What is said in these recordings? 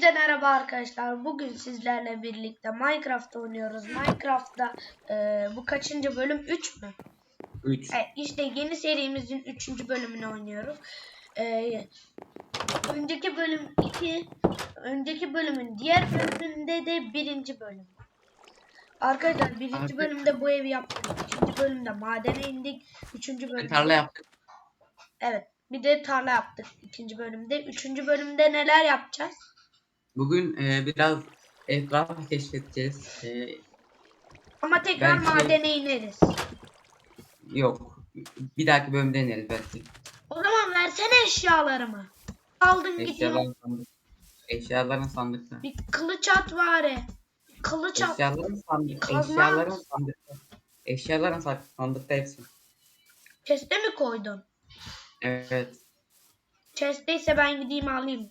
Hepinize merhaba arkadaşlar. Bugün sizlerle birlikte Minecraft oynuyoruz. Minecraft'ta e, bu kaçıncı bölüm? 3 mü? 3. Evet işte yeni serimizin 3. bölümünü oynuyoruz. E, önceki bölüm 2, önceki bölümün diğer bölümünde de birinci bölüm. Arkadaşlar birinci Artık- bölümde bu evi yaptık. İkinci bölümde madene indik. Üçüncü bölümde... Tarla yaptık. Evet. Bir de tarla yaptık ikinci bölümde. Üçüncü bölümde neler yapacağız? Bugün e, biraz etrafı keşfedeceğiz. E, Ama tekrar Belki- madene ineriz. yok. Bir dahaki bölümde ineriz belki. O zaman versene eşyalarımı. Aldın gidiyor. Eşyaların sandık. Eşyaların sandıkta. Bir kılıç at bari. Kılıç at. Eşyaların sandık. Kazma. Eşyaların sandıkta. Eşyaların sa- sandıkta hepsi. Chest'e mi koydun? Evet. Chest'teyse ben gideyim alayım.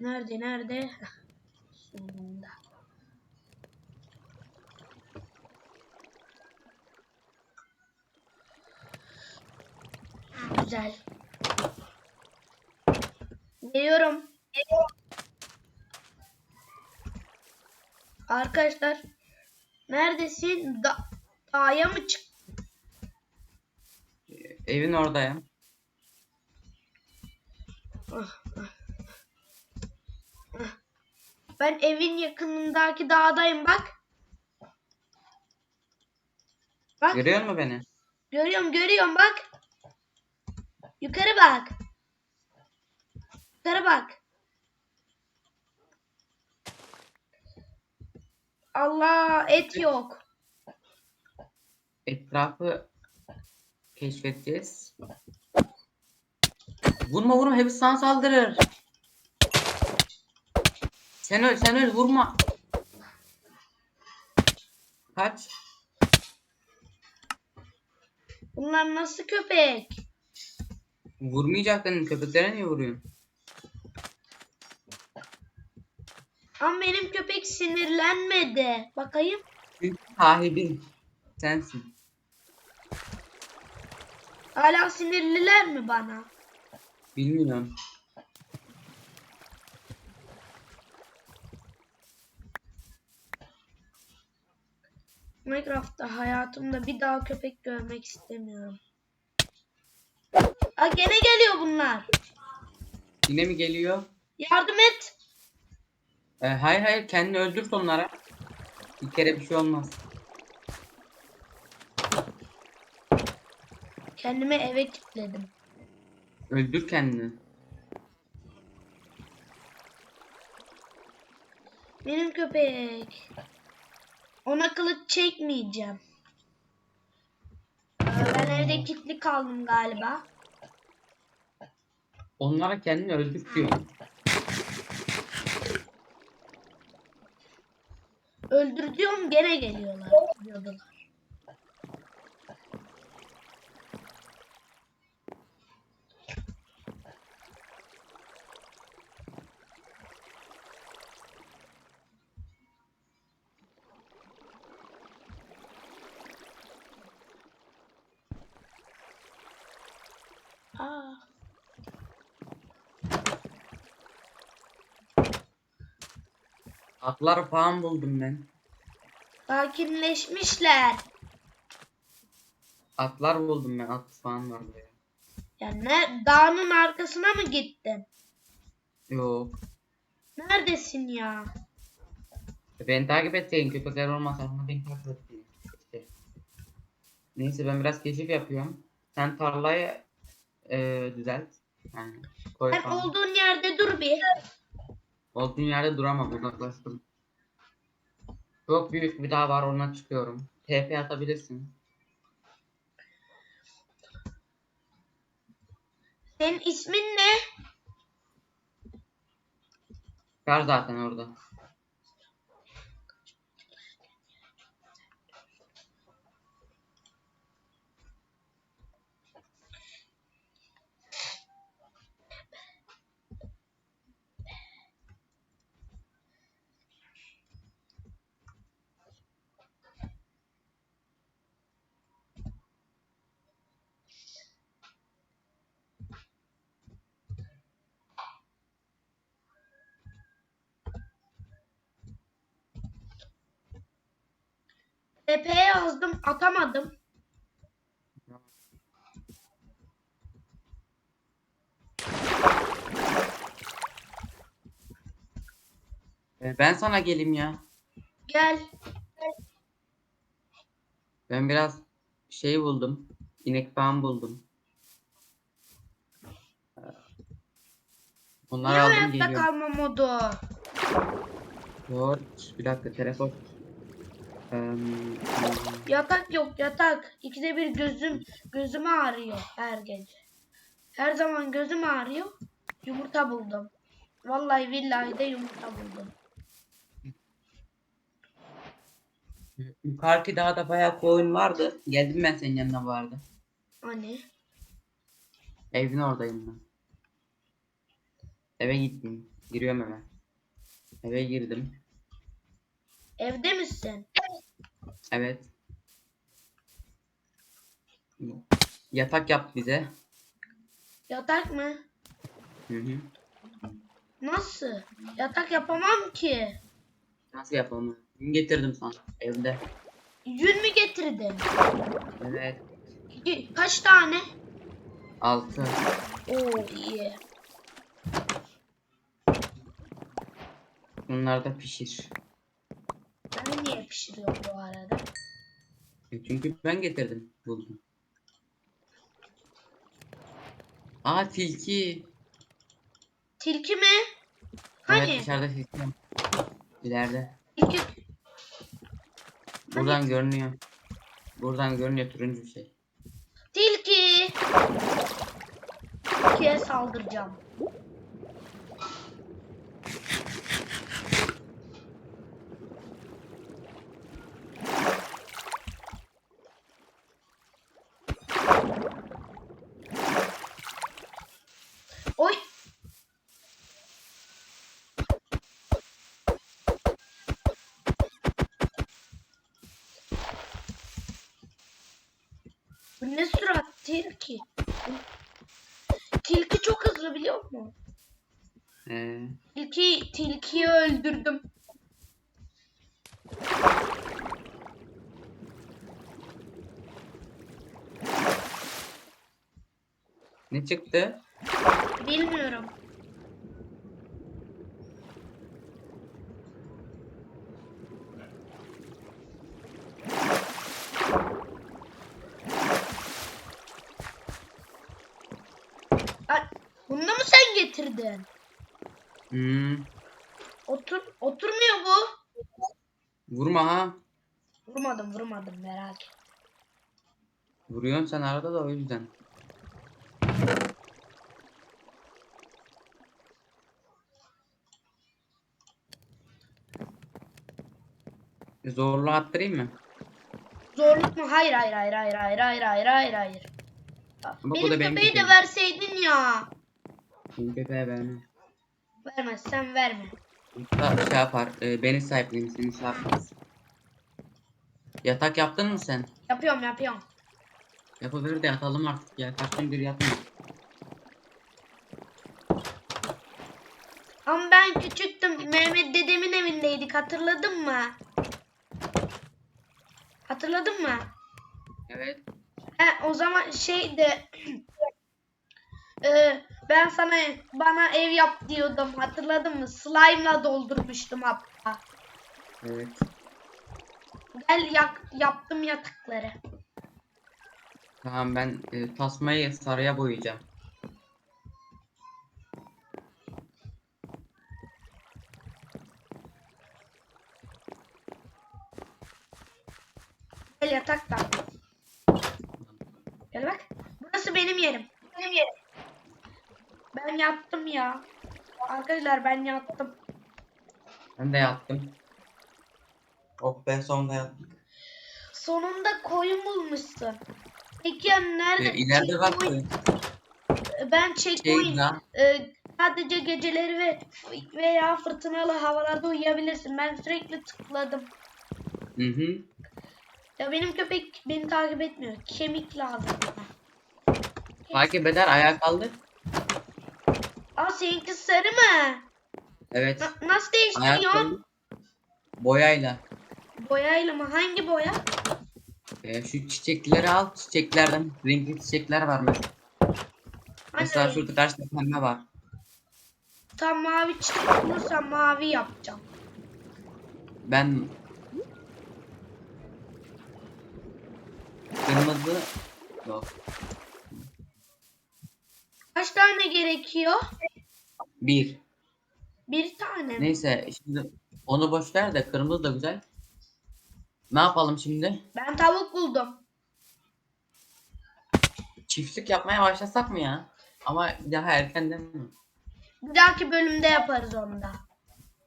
Nerede nerede? Sonunda. Güzel. Geliyorum. Arkadaşlar neredesin? Da dağa mı çık? Evin oradayım. Ah, ah. Ah. Ben evin yakınındaki dağdayım bak. Bak Görüyor musun beni? görüyorum görüyorum bak. Yukarı bak. Yukarı bak. Allah et yok. Etrafı keşfedeceğiz. Vurma vurma hepsi sana saldırır. Sen öl sen öl vurma. Kaç. Bunlar nasıl köpek? Vurmayacaktın köpeklere niye vuruyorsun? Ama benim köpek sinirlenmedi. Bakayım. Çünkü sahibi sensin. Hala sinirliler mi bana? Bilmiyorum. Minecraft'ta hayatımda bir daha köpek görmek istemiyorum. Aa gene geliyor bunlar. Yine mi geliyor? Yardım et. Ee, hayır hayır kendini öldür onlara. Bir kere bir şey olmaz. Kendimi eve kilitledim. Öldür kendini. Benim köpek. Ona kılıç çekmeyeceğim. Ben evde kilitli kaldım galiba. Onlara kendini öldür diyor. Öldür diyorum gene geliyorlar. Diyordular. Aa. Atlar falan buldum ben. Sakinleşmişler. Atlar buldum ben. At falan var ya. Yani ne, dağın arkasına mı gittin? Yok. Neredesin ya? Beni takip etseydin köpekler olmasa ama beni takip etseydin. İşte. Neyse ben biraz keşif yapıyorum. Sen tarlayı e, düzelt. Yani koy Sen falan. olduğun yerde dur bir. Olduğun yerde duramam uzaklaştım. Çok büyük bir dağ var ona çıkıyorum. TP atabilirsin. Senin ismin ne? Çıkar zaten orada. TP'ye yazdım atamadım. Ee, Ben sana geleyim ya. Gel. Ben biraz şey buldum. İnek falan buldum. Ee, Bunları Niye aldım hayatta geliyorum. kalma modu? George, bir dakika telefon. Yatak yok yatak. İkide bir gözüm gözüm ağrıyor her gece. Her zaman gözüm ağrıyor. Yumurta buldum. Vallahi billahi de yumurta buldum. Yukarıki dağda bayağı koyun vardı. Geldim ben senin yanına vardı. Hani? Evin oradayım ben. Eve gittim. Giriyorum eve. Eve girdim. Evde misin? Evet. Yatak yap bize. Yatak mı? Hı hı. Nasıl? Yatak yapamam ki. Nasıl yapalım? Gün getirdim sana evde. Yün mü getirdin? Evet. Kaç tane? Altı. Oo iyi. Bunları da pişir. Ben niye pişiriyorum bu arada? E Çünkü ben getirdim. Buldum. Aa tilki. Tilki mi? Evet Hani? dışarıda tilki. var. İleride. Tilki. Buradan görünüyor. Buradan görünüyor turuncu şey. Tilki. Tilkiye saldıracağım. Bu ne sürat tilki? Tilki çok hızlı biliyor musun? Ee, Tilki, tilkiyi öldürdüm. ne çıktı? Bilmiyorum. Ay, Bunu da mı sen getirdin? Hmm, Otur, oturmuyor bu. vurma ha. Vurmadım vurmadım merak etme. Vuruyorsun sen arada da o yüzden. Zorlu attırayım mı? Zorluk mu? Hayır hayır hayır hayır hayır hayır hayır hayır hayır. Bak o Benim da benim köpeği de köpeğim. verseydin ya. Şimdi köpeğe vermem. Vermezsen verme. Hatta şey yapar. E, beni sahipleyeyim seni yapmaz. Yatak yaptın mı sen? Yapıyorum yapıyorum. Yapabilir de yatalım artık ya. Kaç gündür yatmıyor. Ama ben küçüktüm. Mehmet dedemin evindeydik. Hatırladın mı? Hatırladın mı? Evet. He, o zaman şeydi. e, ben sana bana ev yap diyordum. Hatırladın mı? Slime'la doldurmuştum hatta. Evet. Gel yak, yaptım yatakları. Tamam ben e, tasmayı sarıya boyayacağım. Gel yatakta. Gel bak. Burası benim yerim. Benim yerim. Ben yattım ya. Arkadaşlar ben yattım. Ben de yattım. Oh be sonunda yattım. Sonunda koyun bulmuşsun. Peki ya nerede? E, ileride var Checkpoint- koyun. Ben Şey checkpoint lan. e, sadece geceleri ve veya fırtınalı havalarda uyuyabilirsin. Ben sürekli tıkladım. Hı hı. Ya benim köpek beni takip etmiyor. Kemik lazım bana. Takip eder ayağa kaldır. Aa seninki sarı mı? Evet. Na- nasıl değiştiriyorsun? Boyayla. Boyayla mı? Hangi boya? Ee, şu çiçekleri al. Çiçeklerden renkli çiçekler var mesela. Hani şurada karşıda pembe var. tam mavi çiçek olursa mavi yapacağım. Ben kırmızı yok. Kaç tane gerekiyor? Bir. Bir tane. mi? Neyse şimdi onu boş ver de kırmızı da güzel. Ne yapalım şimdi? Ben tavuk buldum. Çiftlik yapmaya başlasak mı ya? Ama daha erken değil mi? Bir dahaki bölümde yaparız onu da.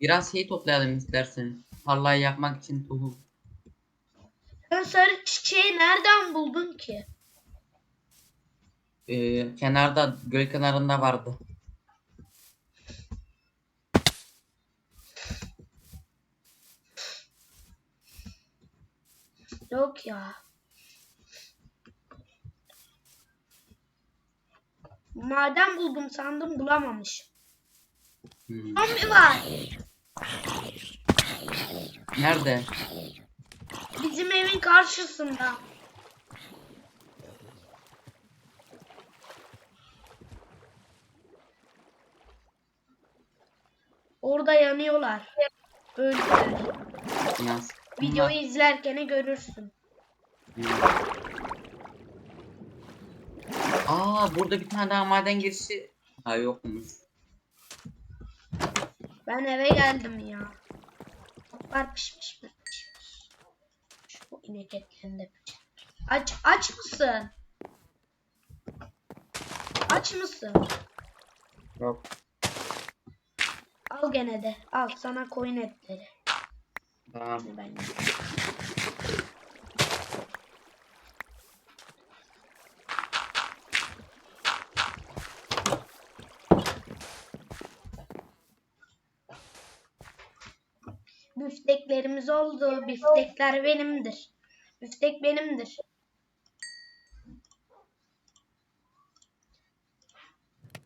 Biraz şey toplayalım istersen. Tarlayı yapmak için tohum. Sen sarı çiçeği nereden buldun ki? Ee, kenarda göl kenarında vardı. Yok ya. Maden buldum sandım bulamamış. Hmm. Zombi var. Nerede? Bizim evin karşısında. Orada yanıyorlar. Öldüler. Biraz. Videoyu izlerken görürsün. Aa burada bir tane daha maden girişi. Ha yokmuş. Ben eve geldim ya. Toplar pişmiş mi? Pişmiş. Şu inek etlerini de pişir. Aç, aç mısın? Aç mısın? Yok. Al gene de. Al sana koyun etleri. Tamam. Ben Büfteklerimiz oldu. Büftekler benimdir. Büftek benimdir.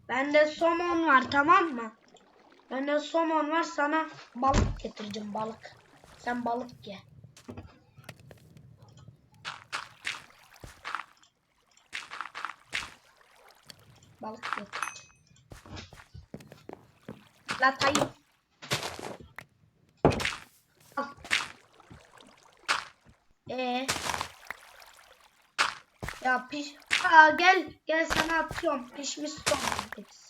Bende somon var tamam mı? Bende somon var sana balık getireceğim balık. Sen balık ye. Balık getireceğim. Latayım. Al. Ee. Ya piş. Aa gel gel sana atıyorum. Pişmiş hepsi.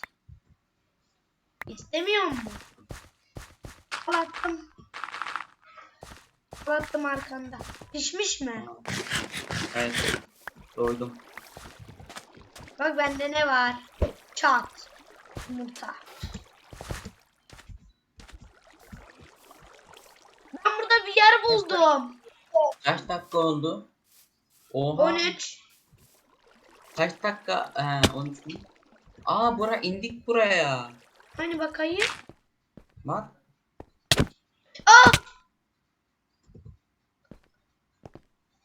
İstemiyor musun? Al. Al attım arkanda. Pişmiş mi? Evet. Doydum. Bak bende ne var? Çat. Yumurta. Ben burada bir yer buldum. Kaç dakika oldu? Oha. 13. Kaç dakika? He 13 mü? Aa bura indik buraya. Hani bakayım? Bak. Aa!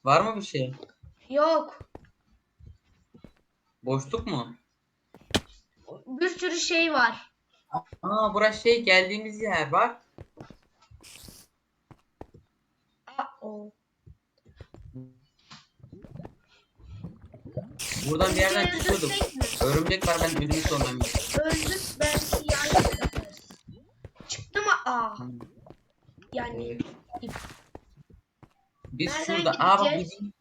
Var mı bir şey? Yok. Boşluk mu? Bir sürü şey var. Aa burası şey geldiğimiz yer bak. Aa, o. Buradan bir yerden Öldürsek çıkıyorduk. mi? Örümcek var ben ödümü sondan. Öldük belki yaparız. Çıktı mı? Aa. Yani Evet. ip. Biz Nereden şurada. Aa bak gideceğiz? bizim.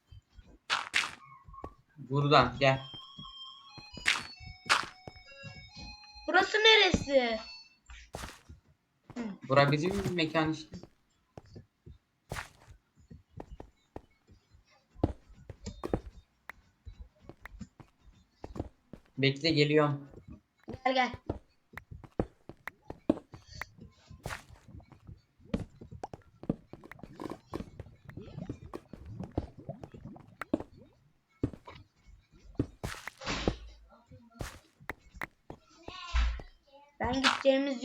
Buradan gel. Burası neresi? Bura bizim mekan işte. Bekle geliyorum. Gel gel.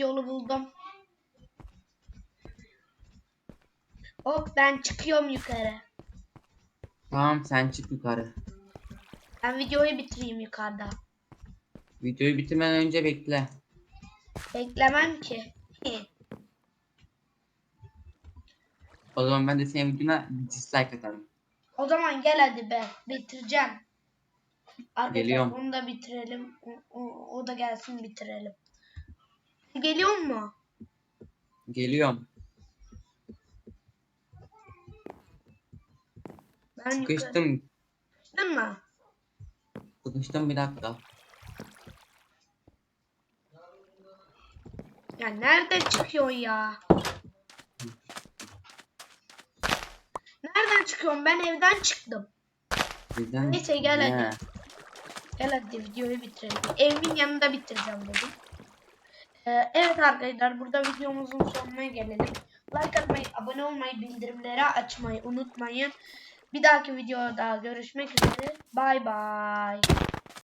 Yolu buldum. Hop ben çıkıyorum yukarı. Tamam sen çık yukarı. Ben videoyu bitireyim yukarıda. Videoyu bitirmeden önce bekle. Beklemem ki. O zaman ben de senin videona dislike atarım. O zaman gel hadi be. Bitireceğim. Arkadaşlar Geliyorum. onu da bitirelim. O, o, o da gelsin bitirelim. Geliyor mu? Geliyorum. Ben yukarı- Sıkıştım. Değil mi? Sıkıştım bir dakika. Ya nerede çıkıyor ya? Nereden çıkıyorum? Ben evden çıktım. Bizden... Neyse, gel hadi. Ne? Gel hadi videoyu bitirelim. Evimin yanında bitireceğim dedim. Ee, evet arkadaşlar burada videomuzun sonuna gelelim. Like atmayı, abone olmayı, bildirimleri açmayı unutmayın. Bir dahaki videoda görüşmek üzere. Bay bay.